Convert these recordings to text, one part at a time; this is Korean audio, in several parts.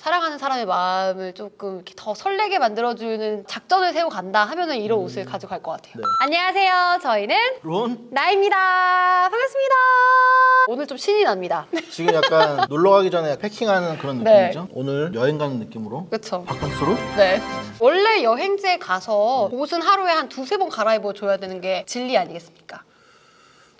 사랑하는 사람의 마음을 조금 이렇게 더 설레게 만들어주는 작전을 세우고 간다 하면은 이런 옷을 가져갈 것 같아요. 네. 안녕하세요. 저희는 론 나입니다. 반갑습니다. 오늘 좀 신이 납니다. 지금 약간 놀러 가기 전에 패킹하는 그런 네. 느낌이죠. 오늘 여행 가는 느낌으로 그렇죠. 바캉스로 네. 원래 여행지에 가서 옷은 하루에 한 두세 번 갈아입어 줘야 되는 게 진리 아니겠습니까?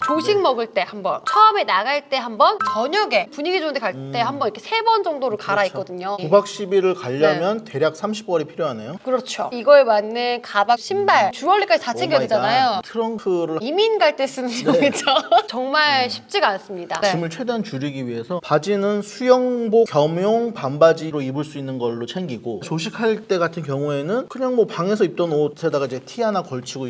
조식 네. 먹을 때 한 번, 처음에 나갈 때 한 번, 저녁에 분위기 좋은 데 갈 때 한번 이렇게 세 번 정도를 갈아입거든요. 9박 10일을 가려면 대략 30벌이 필요하네요. 그렇죠. 이거에 맞는 가방, 신발, 주얼리까지 다 챙겨야 되잖아요. 갓. 트렁크를 이민 갈 때 쓰는 용이죠. 정말 쉽지가 않습니다. 네. 짐을 최대한 줄이기 위해서 바지는 수영복 겸용 반바지로 입을 수 있는 걸로 챙기고 조식할 때 같은 경우에는 그냥 뭐 방에서 입던 옷에다가 이제 티 하나 걸치고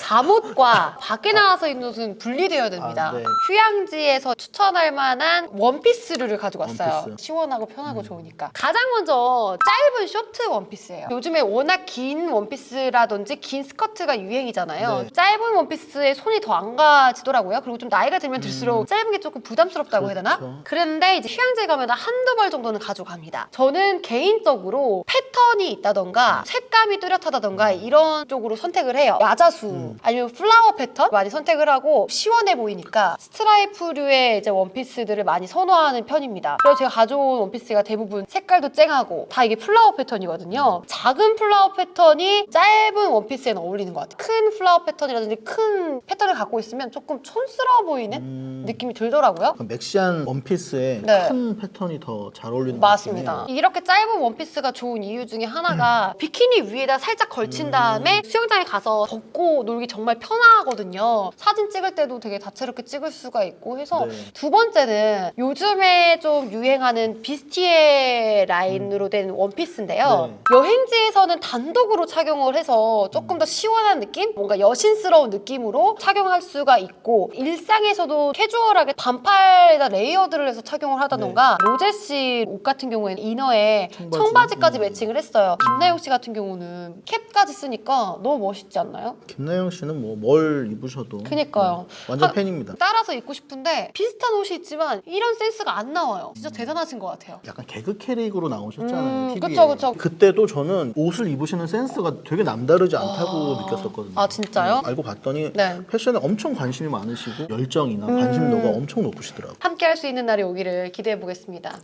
잠옷과 밖에 나가서 입는 옷은 분리되어야 됩니다. 아, 네. 휴양지에서 추천할 만한 원피스류를 가지고 왔어요. 원피스. 음. 시원하고 편하고 좋으니까. 가장 먼저 짧은 쇼트 원피스예요. 요즘에 워낙 긴 원피스라든지 긴 스커트가 유행이잖아요. 네. 짧은 원피스에 손이 더 안 가지더라고요. 그리고 좀 나이가 들면 들수록 짧은 게 조금 부담스럽다고 해야 되나? 음. 그렇죠. 그런데 이제 휴양지에 가면 한두 벌 정도는 가져갑니다. 저는 개인적으로 패턴이 있다던가 색감이 뚜렷하다던가 이런 쪽으로 선택을 해요. 야자수 음. 아니면 플라워 패턴 많이 선택을 하고 시원해 보이니까 스트라이프류의 이제 원피스들을 많이 선호하는 편입니다. 그래서 제가 가져온 원피스가 대부분 색깔도 쨍하고 다 이게 플라워 패턴이거든요. 작은 플라워 패턴이 짧은 원피스에는 어울리는 것 같아요. 큰 플라워 패턴이라든지 큰 패턴을 갖고 있으면 조금 촌스러워 보이는 음, 느낌이 들더라고요. 그 맥시한 원피스에 네. 큰 패턴이 더 잘 어울리는 맞습니다. 것 같긴 해요. 이렇게 짧은 원피스가 좋은 이유 중에 하나가 비키니 위에다 살짝 걸친 다음에 수영장에 가서 벗고 놀기 정말 편하거든요. 사진 찍을 때도 되게 다채롭게 찍을 수가 있고 해서 네. 두 번째는 요즘에 좀 유행하는 비스티에 라인으로 된 원피스인데요. 네. 여행지에서는 단독으로 착용을 해서 조금 더 시원한 느낌? 뭔가 여신스러운 느낌으로 착용할 수가 있고 일상에서도 캐주얼하게 반팔에다 레이어드를 해서 착용을 하다던가 로제 씨 옷 같은 경우에는 이너에 청바지. 청바지 까지 음. 매칭을 했어요. 김나영 씨 같은 경우는 캡까지 쓰니까 너무 멋있지 않나요? 김나영 씨는 뭐 뭘 입으셔도 그니까요. 네, 완전 하- 팬입니다. 따라서 입고 싶은데 비슷한 옷이 있지만 이런 센스가 안 나와요. 진짜 대단하신 것 같아요. 약간 개그 캐릭으로 나오셨잖아요. 음, TV에. 그쵸, 그쵸. 그때도 저는 옷을 입으시는 센스가 되게 남다르지 않다고 느꼈었거든요. 아, 진짜요? 음, 알고 봤더니 네. 패션에 엄청 관심이 많으시고 열정이나 관심도가 엄청 높으시더라고요. 함께 할 수 있는 날이 오기를 기대해 보겠습니다.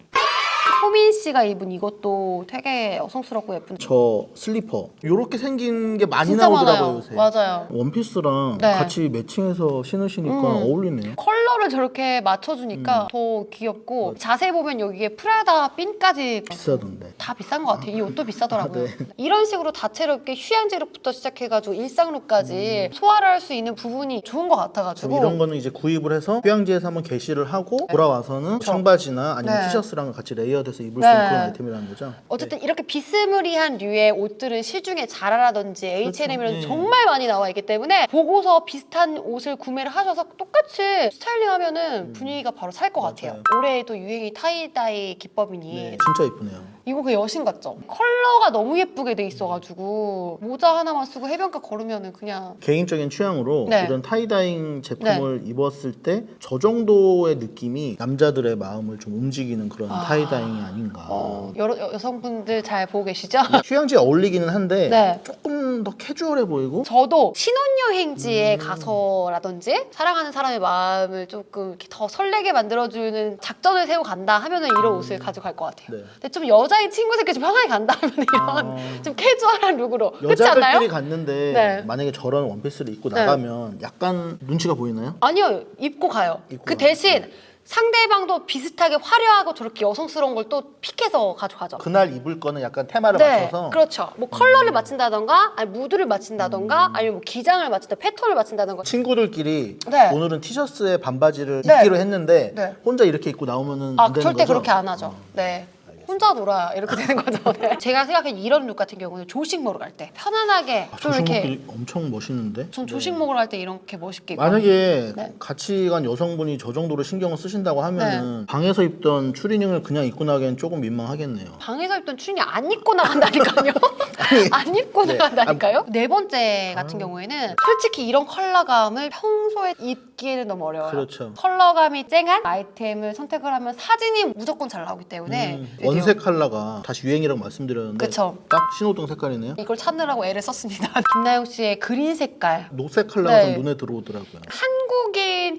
호민 씨가 입은 이것도 되게 여성스럽고 예쁜데 저 슬리퍼 이렇게 생긴 게 많이 진짜 나오더라고요 많아요. 요새. 맞아요. 원피스랑 네. 같이 매칭해서 신으시니까 음. 어울리네요. 컬러를 저렇게 맞춰주니까 더 귀엽고 자세히 보면 여기에 프라다 핀까지 비싸던데. 다 비싼 것 같아요. 이 옷도 비싸더라고요. 아, 네. 이런 식으로 다채롭게 휴양지로부터 시작해가지고 일상룩까지 소화를 할 수 있는 부분이 좋은 것 그럼 같아가지고 이런 거는 이제 구입을 해서 휴양지에서 한번 게시를 하고 돌아와서는 청바지나 아니면 네. 티셔츠랑 같이 레이어드 해서 입을 네. 수 있는 그런 아이템이라는 거죠. 어쨌든 이렇게 비스무리한 류의 옷들은 시중에 자라라든지 H&M이라든지 네. 정말 많이 나와 있기 때문에 보고서 비슷한 옷을 구매를 하셔서 똑같이 스타일링하면 분위기가 바로 살 것 같아요. 음. 맞아요. 올해 또 유행이 타이다이 기법이니 네, 진짜 이쁘네요. 이거 그 여신 같죠? 컬러가 너무 예쁘게 돼 있어가지고 모자 하나만 쓰고 해변가 걸으면은 그냥 개인적인 취향으로 네. 이런 타이다잉 제품을 입었을 때 저 정도의 느낌이 남자들의 마음을 좀 움직이는 그런 아. 타이다잉이 아닌가. 어, 여러 여성분들 잘 보고 계시죠? 휴양지에 어울리기는 한데 네. 조금 더 캐주얼해 보이고 저도 음. 신혼여행지에 가서라든지 사랑하는 사람의 마음을 조금 이렇게 더 설레게 만들어주는 작전을 세우고 간다 하면은 이런 옷을 가져갈 것 같아요. 네. 근데 좀 여자 인 친구들끼리 좀 편하게 간다 하면 이런 아. 좀 캐주얼한 룩으로 그렇지 않나요? 여자들끼리 갔는데 네. 만약에 저런 원피스를 입고 네. 나가면 약간 눈치가 보이나요? 아니요 입고 가요. 입고 그 가요. 대신 상대방도 비슷하게 화려하고 저렇게 여성스러운 걸 또 픽해서 가져가죠. 그날 입을 거는 약간 테마를 네, 맞춰서 음. 그렇죠. 뭐 컬러를 맞춘다던가, 아니 무드를 맞춘다던가, 아니면 뭐 기장을 맞춘다, 패턴을 맞춘다던가. 친구들끼리 네. 오늘은 티셔츠에 반바지를 네. 입기로 했는데 네. 혼자 이렇게 입고 나오면은 아안 되는 절대 거죠? 그렇게 안 하죠. 어. 네. 혼자 놀아야 이렇게 되는 거죠. 네. 제가 생각한 이런 룩 같은 경우는 조식 먹으러 갈 때 편안하게 아, 좀 이렇게 엄청 멋있는데. 전 네. 조식 먹으러 갈 때 이렇게 멋있게 입고 만약에 네. 같이 간 여성분이 저 정도로 신경을 쓰신다고 하면은 방에서 입던 추리닝을 그냥 입고 나기엔 조금 민망하겠네요. 방에서 입던 추리닝 안 입고 나간다니까요. 안 입고 네. 나간다니까요. 네 번째 같은 경우에는 솔직히 이런 컬러감을 평소에 입기에는 너무 어려워요. 그렇죠. 컬러감이 쨍한 아이템을 선택을 하면 사진이 무조건 잘 나오기 때문에 음, 되게 미색 컬러가 다시 유행이라고 말씀드렸는데 그쵸. 딱 신호등 색깔이네요. 이걸 찾느라고 애를 썼습니다. 김나영 씨의 그린 색깔. 녹색 컬러가 네. 좀 눈에 들어오더라고요. 한국인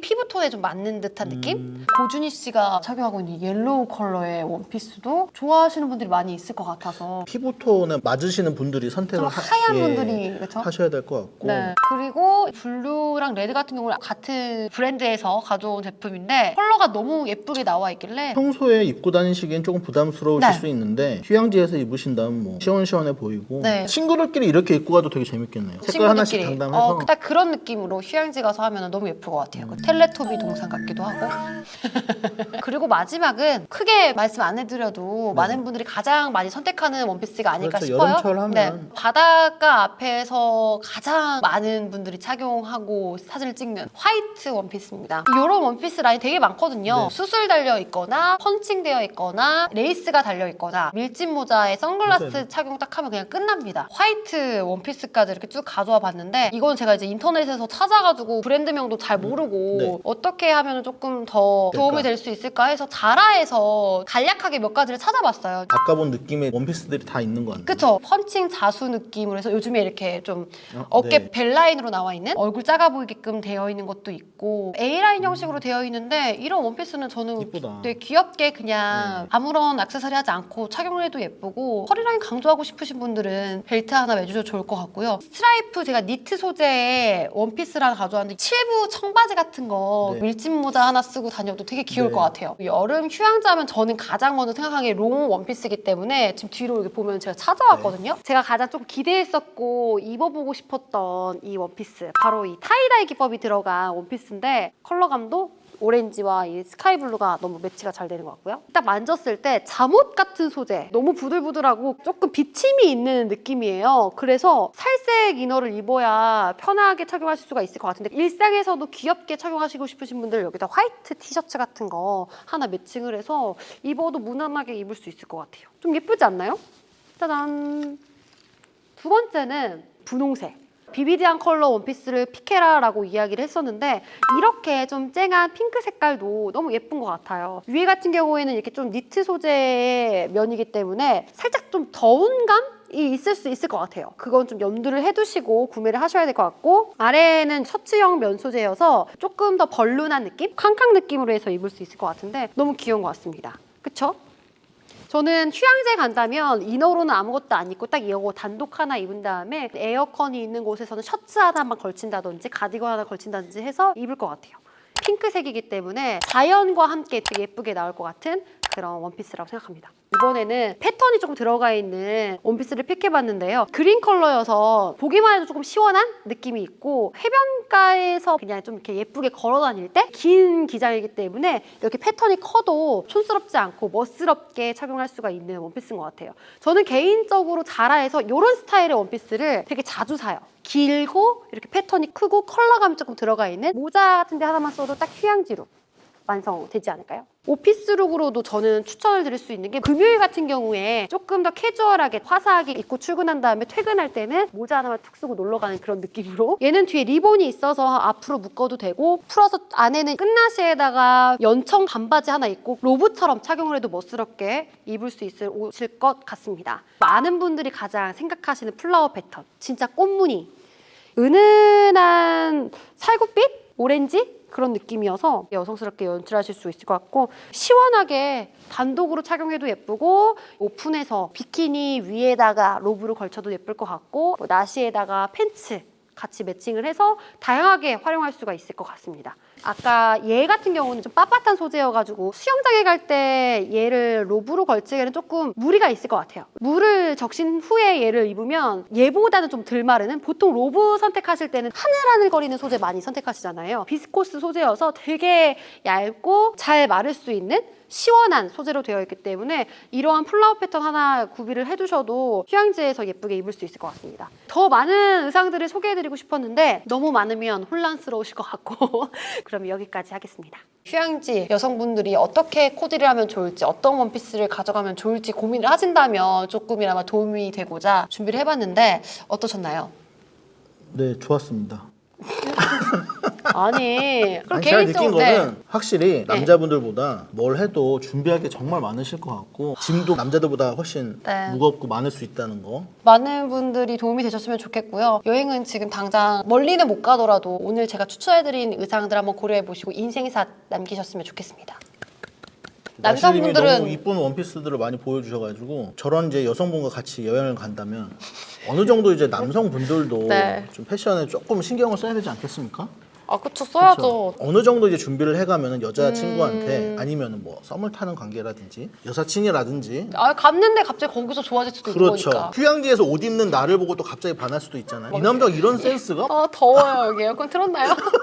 피부톤에 좀 맞는 듯한 느낌? 음. 고준희 씨가 착용하고 있는 옐로우 컬러의 원피스도 좋아하시는 분들이 많이 있을 것 같아서 피부톤에 맞으시는 분들이 선택을 좀 하- 하얀 예, 분들이 그렇죠? 하셔야 될 것 같고 네. 그리고 블루랑 레드 같은 경우는 같은 브랜드에서 가져온 제품인데 컬러가 너무 예쁘게 나와 있길래 평소에 입고 다니시기엔 조금 부담스러우실 네. 수 있는데 휴양지에서 입으신다면 뭐 시원시원해 보이고 네. 친구들끼리 이렇게 입고 가도 되게 재밌겠네요. 색깔 하나씩 친구들끼리 담당해서 어, 딱 그런 느낌으로 휴양지 가서 하면 너무 예쁠 것 같아요. 그 텔레토비 동상 같기도 하고. 그리고 마지막은 크게 말씀 안 해드려도 많은 분들이 가장 많이 선택하는 원피스가 아닐까 네. 그렇죠. 싶어요. 여름철 하면. 네. 바닷가 앞에서 가장 많은 분들이 착용하고 사진을 찍는 화이트 원피스입니다. 이런 원피스 라인 되게 많거든요. 네. 수술 달려 있거나 펀칭되어 있거나 레이스가 달려 있거나 밀짚 모자에 선글라스 맞아요. 착용 딱 하면 그냥 끝납니다. 화이트 원피스까지 이렇게 쭉 가져와 봤는데 이건 제가 이제 인터넷에서 찾아가지고 브랜드명도 잘 모르고 네. 어떻게 하면 조금 더 도움이 될까? 될 수 있을까 해서 자라에서 간략하게 몇 가지를 찾아봤어요. 아까 본 느낌의 원피스들이 다 있는 것 같아요. 그쵸? 펀칭 자수 느낌으로 해서 요즘에 이렇게 좀 어, 어깨 네. 벨라인으로 나와 있는 얼굴 작아 보이게끔 되어 있는 것도 있고 A라인 형식으로 되어 있는데 이런 원피스는 저는 이쁘다. 되게 귀엽게 그냥 네. 아무런 액세서리 하지 않고 착용을 해도 예쁘고 허리라인 강조하고 싶으신 분들은 벨트 하나 매주셔도 좋을 것 같고요. 스트라이프 제가 니트 소재의 원피스를 하나 가져왔는데 칠부 청바지 같은 거 네. 밀짚 모자 하나 쓰고 다녀도 되게 귀여울 네. 것 같아요. 여름 휴양자면 저는 가장 먼저 생각하는 게롱 원피스이기 때문에 지금 뒤로 이렇게 보면 제가 찾아왔거든요. 제가 가장 좀 기대했었고 입어보고 싶었던 이 원피스 바로 이 타이다이 기법이 들어간 원피스인데 컬러감도 오렌지와 이 스카이 블루가 너무 매치가 잘 되는 것 같고요. 딱 만졌을 때 잠옷 같은 소재, 너무 부들부들하고 조금 비침이 있는 느낌이에요. 그래서 살색 이너를 입어야 편하게 착용하실 수가 있을 것 같은데 일상에서도 귀엽게 착용하시고 싶으신 분들 여기다 화이트 티셔츠 같은 거 하나 매칭을 해서 입어도 무난하게 입을 수 있을 것 같아요. 좀 예쁘지 않나요? 짜잔. 두 번째는 분홍색. 비비디한 컬러 원피스를 피케라라고 이야기를 했었는데 이렇게 좀 쨍한 핑크 색깔도 너무 예쁜 것 같아요. 위에 같은 경우에는 이렇게 좀 니트 소재의 면이기 때문에 살짝 좀 더운 감 이 있을 수 있을 것 같아요. 그건 좀 염두를 해두시고 구매를 하셔야 될 것 같고 아래에는 셔츠형 면 소재여서 조금 더 벌룬한 느낌? 캉캉 느낌으로 해서 입을 수 있을 것 같은데 너무 귀여운 것 같습니다. 그쵸? 저는 휴양지 간다면 이너로는 아무것도 안 입고 딱 이거 단독 하나 입은 다음에 에어컨이 있는 곳에서는 셔츠 하나만 걸친다든지 가디건 하나 걸친다든지 해서 입을 것 같아요. 핑크색이기 때문에 자연과 함께 되게 예쁘게 나올 것 같은 그런 원피스라고 생각합니다. 이번에는 패턴이 조금 들어가 있는 원피스를 픽해봤는데요. 그린 컬러여서 보기만 해도 조금 시원한 느낌이 있고 해변가에서 그냥 좀 이렇게 예쁘게 걸어 다닐 때 긴 기장이기 때문에 이렇게 패턴이 커도 촌스럽지 않고 멋스럽게 착용할 수가 있는 원피스인 것 같아요. 저는 개인적으로 자라에서 이런 스타일의 원피스를 되게 자주 사요. 길고 이렇게 패턴이 크고 컬러감이 조금 들어가 있는 모자 같은 데 하나만 써도 딱 휴양지로 완성되지 않을까요? 오피스룩으로도 저는 추천을 드릴 수 있는 게 금요일 같은 경우에 조금 더 캐주얼하게 화사하게 입고 출근한 다음에 퇴근할 때는 모자 하나만 툭 쓰고 놀러 가는 그런 느낌으로 얘는 뒤에 리본이 있어서 앞으로 묶어도 되고 풀어서 안에는 끝나시에다가 연청 반바지 하나 입고 로브처럼 착용을 해도 멋스럽게 입을 수 있을 옷일 것 같습니다. 많은 분들이 가장 생각하시는 플라워 패턴 진짜 꽃무늬 은은한 살구빛? 오렌지? 그런 느낌이어서 여성스럽게 연출하실 수 있을 것 같고 시원하게 단독으로 착용해도 예쁘고 오픈해서 비키니 위에다가 로브를 걸쳐도 예쁠 것 같고 뭐 나시에다가 팬츠 같이 매칭을 해서 다양하게 활용할 수가 있을 것 같습니다. 아까 얘 같은 경우는 좀 빳빳한 소재여가지고 수영장에 갈 때 얘를 로브로 걸치기에는 조금 무리가 있을 것 같아요. 물을 적신 후에 얘를 입으면 얘보다는 좀 덜 마르는 보통 로브 선택하실 때는 하늘하늘 거리는 소재 많이 선택하시잖아요. 비스코스 소재여서 되게 얇고 잘 마를 수 있는 시원한 소재로 되어 있기 때문에 이러한 플라워 패턴 하나 구비를 해두셔도 휴양지에서 예쁘게 입을 수 있을 것 같습니다. 더 많은 의상들을 소개해드리고 싶었는데 너무 많으면 혼란스러우실 것 같고 그럼 여기까지 하겠습니다. 휴양지 여성분들이 어떻게 코디를 하면 좋을지 어떤 원피스를 가져가면 좋을지 고민을 하신다면 조금이나마 도움이 되고자 준비를 해봤는데 어떠셨나요? 네, 좋았습니다. 아니 그럼 아니, 제가 느낀 개인적으로 거는 네. 확실히 남자분들보다 뭘 해도 준비할 게 정말 많으실 것 같고 짐도 남자들보다 훨씬 네. 무겁고 많을 수 있다는 거. 많은 분들이 도움이 되셨으면 좋겠고요. 여행은 지금 당장 멀리는 못 가더라도 오늘 제가 추천해드린 의상들 한번 고려해 보시고 인생샷 남기셨으면 좋겠습니다. 남성분들은 남성분들은 너무 이쁜 원피스들을 많이 보여주셔가지고 저런 이제 여성분과 같이 여행을 간다면 어느 정도 이제 남성분들도 네. 좀 패션에 조금 신경을 써야 되지 않겠습니까? 아 그쵸 써야죠. 어느 정도 이제 준비를 해가면은 음. 여자친구한테 아니면은 뭐 썸을 타는 관계라든지 여사친이라든지 아 갔는데 갑자기 거기서 좋아질 수도 그렇죠. 거니까. 휴양지에서 옷 입는 나를 보고 또 갑자기 반할 수도 있잖아요. 이 남자가 이런 센스가 아 더워요 여기 에어컨 틀었나요?